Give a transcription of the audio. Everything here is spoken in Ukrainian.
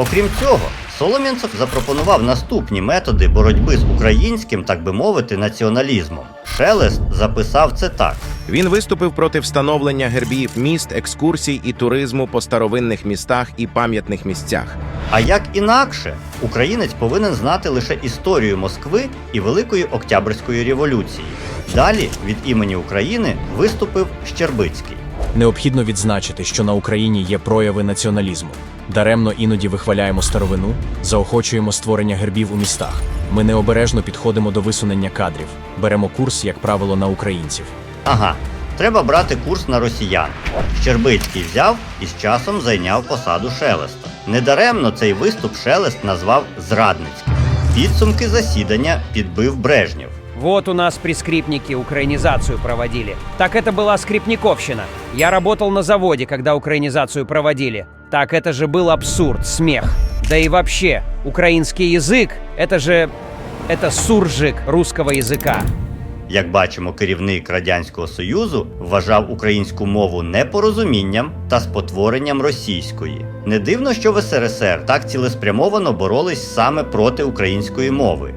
Окрім цього, Солом'янцев запропонував наступні методи боротьби з українським, так би мовити, націоналізмом. Шелест записав це так. Він виступив проти встановлення гербів міст, екскурсій і туризму по старовинних містах і пам'ятних місцях. А як інакше, українець повинен знати лише історію Москви і Великої Октябрьської революції. Далі від імені України виступив Щербицький. Необхідно відзначити, що на Україні є прояви націоналізму. Даремно іноді вихваляємо старовину, заохочуємо створення гербів у містах. Ми необережно підходимо до висунення кадрів, беремо курс, як правило, на українців. Ага, треба брати курс на росіян. Щербицький взяв і з часом зайняв посаду Шелеста. Недаремно цей виступ Шелест назвав зрадницьким. Підсумки засідання підбив Брежнєв. Вот у нас при скрипнике украинизацию проводили. Так это была скрипниковщина. Я работал на заводе, когда украинизацию проводили. Так это же был абсурд, смех. Да и вообще, украинский язык — это же... Это суржик русского языка. Як бачимо, керівник Радянського Союзу вважав українську мову непорозумінням та спотворенням російської. Не дивно, що в СРСР так цілеспрямовано боролись саме проти української мови.